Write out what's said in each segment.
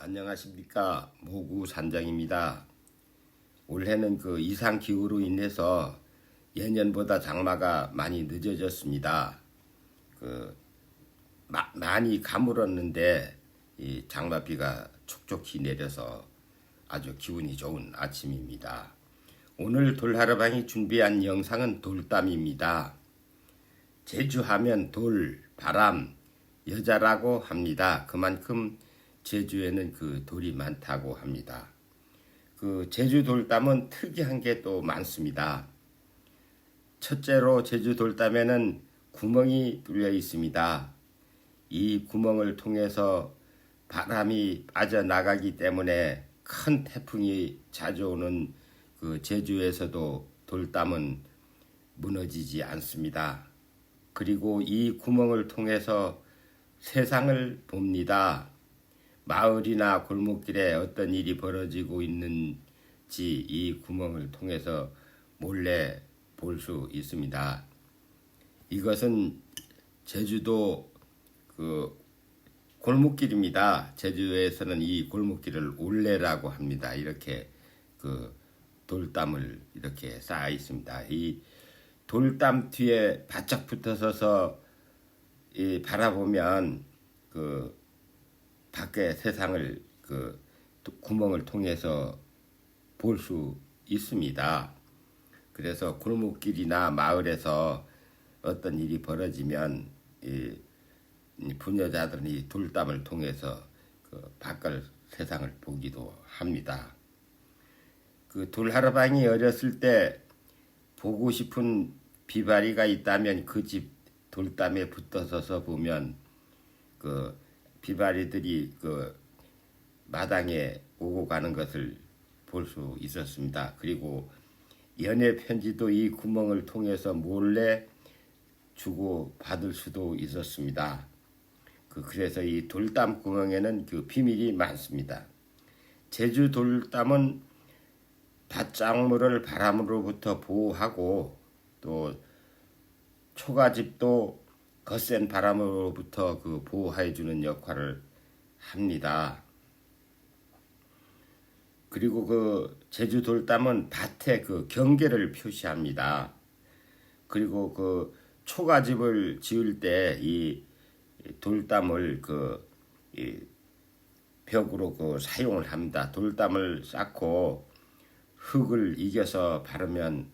안녕하십니까 모구 산장입니다. 올해는 그 이상 기후로 인해서 예년보다 장마가 많이 늦어졌습니다. 그 마- 많이 가물었는데 이 장마비가 촉촉히 내려서 아주 기운이 좋은 아침입니다. 오늘 돌하르방이 준비한 영상은 돌담입니다. 제주하면 돌, 바람, 여자라고 합니다. 그만큼 제주에는 그 돌이 많다고 합니다. 그 제주 돌담은 특이한 게 또 많습니다. 첫째로 제주 돌담에는 구멍이 뚫려 있습니다. 이 구멍을 통해서 바람이 빠져나가기 때문에 큰 태풍이 자주 오는 그 제주에서도 돌담은 무너지지 않습니다. 그리고 이 구멍을 통해서 세상을 봅니다. 마을이나 골목길에 어떤 일이 벌어지고 있는지 이 구멍을 통해서 몰래 볼 수 있습니다. 이것은 제주도 그 골목길입니다. 제주에서는 이 골목길을 올레라고 합니다. 이렇게 그 돌담을 이렇게 쌓아 있습니다. 이 돌담 뒤에 바짝 붙어 서서 이 바라보면 그 밖의 세상을 그 구멍을 통해서 볼 수 있습니다. 그래서 골목길이나 마을에서 어떤 일이 벌어지면 이, 이 부녀자들은 이 돌담을 통해서 그 밖을 세상을 보기도 합니다. 그 돌하르방이 어렸을 때 보고 싶은 비바리가 있다면 그 집 돌담에 붙어서서 보면 그 비바리들이 그 마당에 오고 가는 것을 볼 수 있었습니다. 그리고 연애 편지도 이 구멍을 통해서 몰래 주고 받을 수도 있었습니다. 그 그래서 이 돌담 구멍에는 그 비밀이 많습니다. 제주 돌담은 밭작물을 바람으로부터 보호하고 또 초가집도 거센 바람으로부터 그 보호해 주는 역할을 합니다. 그리고 그 제주 돌담은 밭의 그 경계를 표시합니다. 그리고 그 초가집을 지을 때 이 돌담을 그 이 벽으로 그 사용을 합니다. 돌담을 쌓고 흙을 이겨서 바르면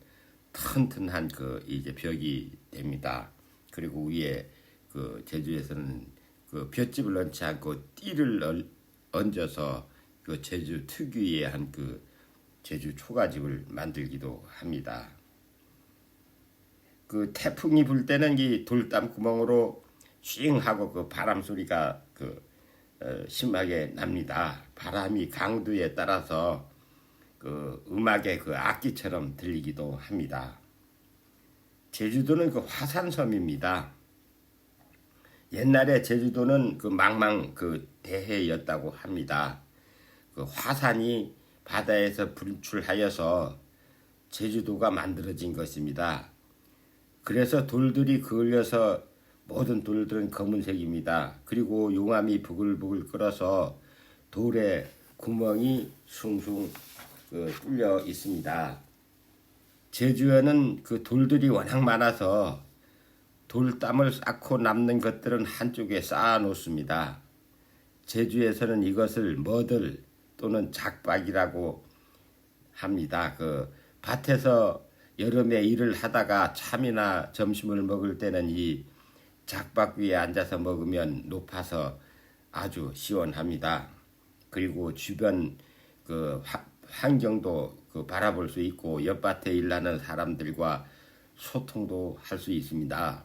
튼튼한 그 이제 벽이 됩니다. 그리고 위에 그 제주에서는 그 볏집을 넣지 않고 띠를 얹- 얹어서 그 제주 특유의 한 그 제주 초가집을 만들기도 합니다. 그 태풍이 불 때는 이 돌담 구멍으로 쉥 하고 그 바람 소리가 그 어, 심하게 납니다. 바람이 강도에 따라서 그 음악의 그 악기처럼 들리기도 합니다. 제주도는 그 화산섬입니다. 옛날에 제주도는 그 망망 그 대해였다고 합니다. 그 화산이 바다에서 분출하여서 제주도가 만들어진 것입니다. 그래서 돌들이 그을려서 모든 돌들은 검은색입니다. 그리고 용암이 부글부글 끓어서 돌에 구멍이 숭숭 그 뚫려 있습니다. 제주에는 그 돌들이 워낙 많아서 돌담을 쌓고 남는 것들은 한쪽에 쌓아 놓습니다. 제주에서는 이것을 머들 또는 작박이라고 합니다. 그 밭에서 여름에 일을 하다가 참이나 점심을 먹을 때는 이 작박 위에 앉아서 먹으면 높아서 아주 시원합니다. 그리고 주변 그 화- 환경도 그 바라볼 수 있고 옆밭에 일하는 사람들과 소통도 할 수 있습니다.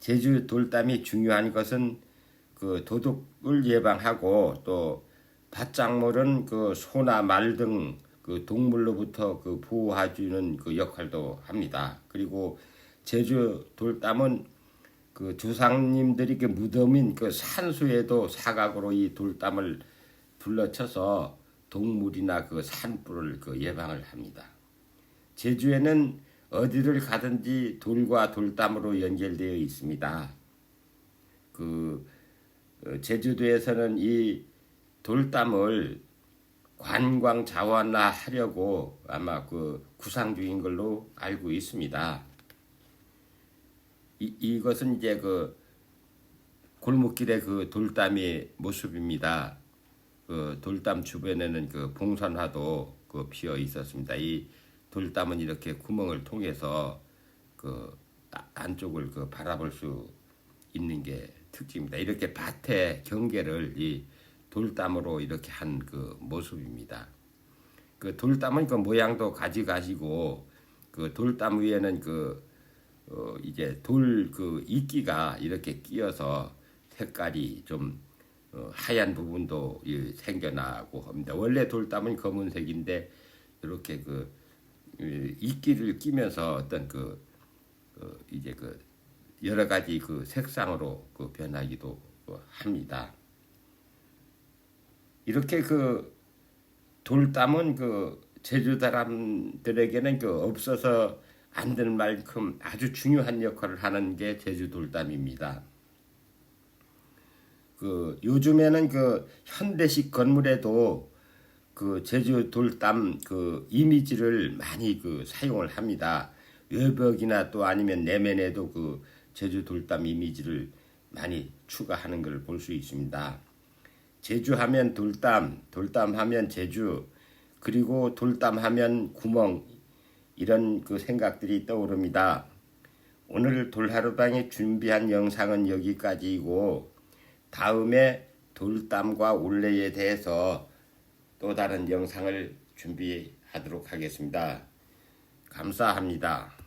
제주 돌담이 중요한 것은 그 도둑을 예방하고 또 밭작물은 그 소나 말 등 그 동물로부터 그 보호해주는 그 역할도 합니다. 그리고 제주 돌담은 그 조상님들이 그 무덤인 그 산수에도 사각으로 이 돌담을 둘러쳐서 동물이나 그 산불을 그 예방을 합니다. 제주에는 어디를 가든지 돌과 돌담으로 연결되어 있습니다. 그 어, 제주도에서는 이 돌담을 관광 자원화 하려고 아마 그 구상 중인 걸로 알고 있습니다. 이, 이것은 이제 그 골목길의 그 돌담의 모습입니다. 그 돌담 주변에는 그 봉선화도 그 피어 있었습니다. 이 돌담은 이렇게 구멍을 통해서 그 아- 안쪽을 그 바라볼 수 있는 게 특징입니다. 이렇게 밭의 경계를 이 돌담으로 이렇게 한 그 모습입니다. 그 돌담은 그 모양도 가지가지고 그 돌담 위에는 그 어, 이제 돌 그 이끼가 이렇게 끼어서 색깔이 좀 어, 하얀 부분도 이 생겨나고 합니다. 원래 돌담은 검은색인데 이렇게 그 이, 이끼를 끼면서 어떤 그 어, 이제 그 여러 가지 그 색상으로 그 변하기도 어, 합니다. 이렇게 그 돌담은 그 제주 사람들에게는 그 없어서 안 될 만큼 아주 중요한 역할을 하는 게 제주 돌담입니다. 그 요즘에는 그 현대식 건물에도 그 제주 돌담 그 이미지를 많이 그 사용을 합니다. 외벽이나 또 아니면 내면에도 그 제주 돌담 이미지를 많이 추가하는 걸볼수 있습니다. 제주 하면 돌담, 돌담 하면 제주, 그리고 돌담 하면 구멍 이런 그 생각들이 떠오릅니다. 오늘 돌하루방에 준비한 영상은 여기까지이고 다음에 돌담과 올레에 대해서 또 다른 영상을 준비하도록 하겠습니다. 감사합니다.